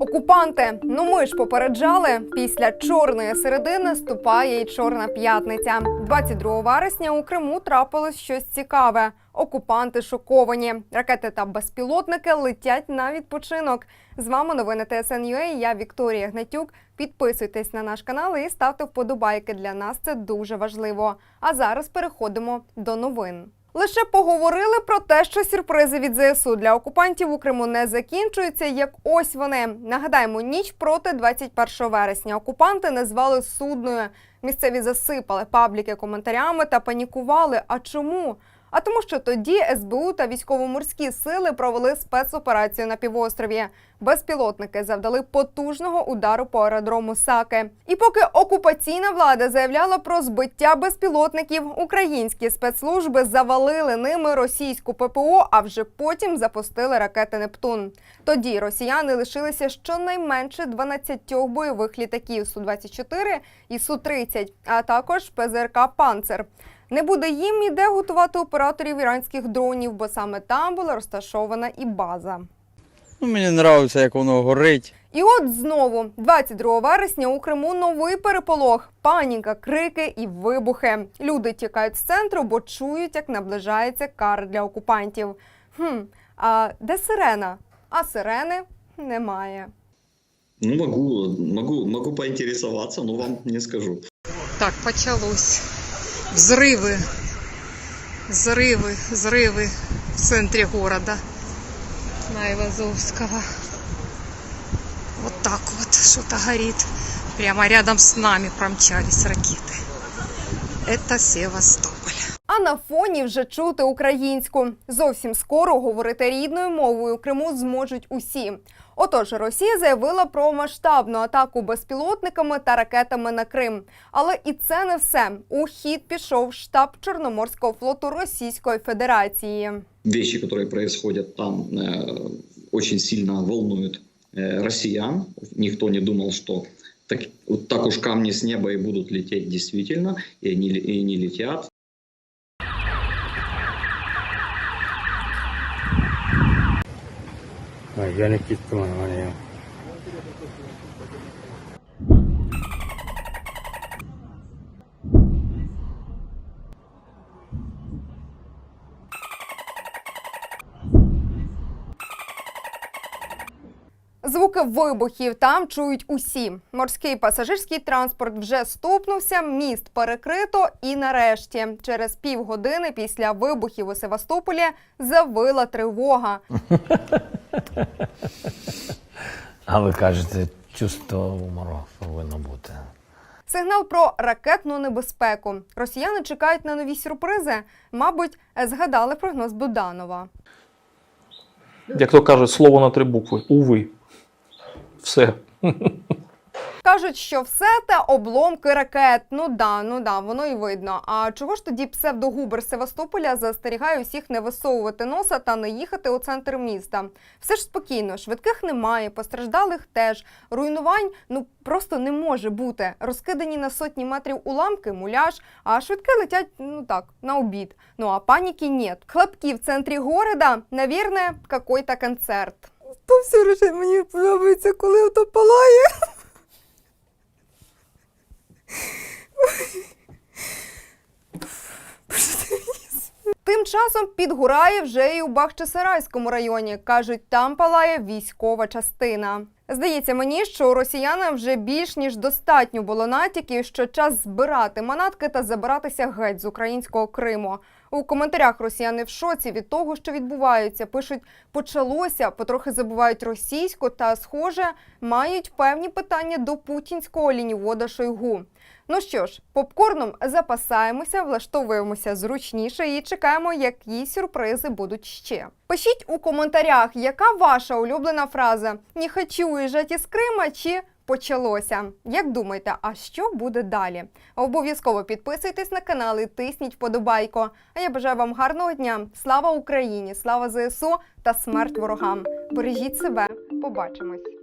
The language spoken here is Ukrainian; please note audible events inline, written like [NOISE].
Окупанти, ну ми ж попереджали. Після чорної середини ступає й чорна п'ятниця. 22 вересня у Криму трапилось щось цікаве. Окупанти шоковані. Ракети та безпілотники летять на відпочинок. З вами новини ТСНЮА. Я Вікторія Гнатюк. Підписуйтесь на наш канал і ставте вподобайки. Для нас це дуже важливо. А зараз переходимо до новин. Лише поговорили про те, що сюрпризи від ЗСУ для окупантів у Криму не закінчуються. Як ось вони нагадаємо, ніч проти 21 вересня. Окупанти назвали судною. Місцеві засипали пабліки коментарями та панікували. А чому? А тому, що тоді СБУ та військово-морські сили провели спецоперацію на півострові. Безпілотники завдали потужного удару по аеродрому Саки. І поки окупаційна влада заявляла про збиття безпілотників, українські спецслужби завалили ними російську ППО, а вже потім запустили ракети Нептун. Тоді росіяни лишилися щонайменше 12 бойових літаків Су-24 і Су-30, а також ПЗРК Панцер. Не буде їм ніде готувати операторів іранських дронів, бо саме там була розташована і база. Ну, мені подобається, як воно горить. І от знову, 22 вересня у Криму новий переполох, паніка, крики і вибухи. Люди тікають з центру, бо чують, як наближається кара для окупантів. Хм, а де сирена? А сирени немає. Ну, могу, могу, могу поинтересоваться, но вам не скажу. Так, почалось. Взрывы. Взрывы, взрывы в центре города. На Ивазовского. Вот так вот что-то горит. Прямо рядом с нами промчались ракеты. Это Севастополь. А на фоні вже чути українську. Зовсім скоро говорити рідною мовою у Криму зможуть усі. Отож, Росія заявила про масштабну атаку безпілотниками та ракетами на Крим. Але і це не все. У хід пішов штаб Чорноморського флоту Російської Федерації. Вещи, которые происходят там, э, очень сильно волнуют э, россиян. Никто не думал, что так, вот так уж камни с неба и будут лететь действительно, и они, ле- и они летят. まあ、屋根切ってもらわねえよ。Звуки вибухів там чують усі. Морський пасажирський транспорт вже ступнувся, міст перекрито, і нарешті, через півгодини після вибухів у Севастополі завила тривога. [LAUGHS] А ви кажете, чувство гумору повинно бути. Сигнал про ракетну небезпеку. Росіяни чекають на нові сюрпризи. Мабуть, згадали прогноз Буданова. Як то кажуть, слово на три букви. Уви. Все. Кажуть, що все те обломки ракет. Ну да, ну да, воно і видно. А чого ж тоді псевдогубер Севастополя застерігає усіх не висовувати носа та не їхати у центр міста? Все ж спокійно, швидких немає, постраждалих теж. Руйнувань ну просто не може бути. Розкидані на сотні метрів уламки, муляж, а швидки летять ну так на обід. Ну а паніки нет. Хлопки в центрі города, навірне, какой-то концерт. То все лише мені подобається, коли ото палає. Тим часом підгурає вже і у Бахчисарайському районі. Кажуть, там палає військова частина. Здається мені, що у росіянам вже більш ніж достатньо було натяків, що час збирати манатки та забиратися геть з українського Криму. У коментарях росіяни в шоці від того, що відбувається. Пишуть, почалося, потрохи забувають російську та, схоже, мають певні питання до путінського лінівода Шойгу. Ну що ж, попкорном запасаємося, влаштовуємося зручніше і чекаємо, які сюрпризи будуть ще. Пишіть у коментарях, яка ваша улюблена фраза «Не хочу уїжджати із Крима» чи Почалося. Як думаєте, а що буде далі? Обов'язково підписуйтесь на канал і тисніть вподобайко. А я бажаю вам гарного дня. Слава Україні! Слава ЗСУ та смерть ворогам! Бережіть себе. Побачимось!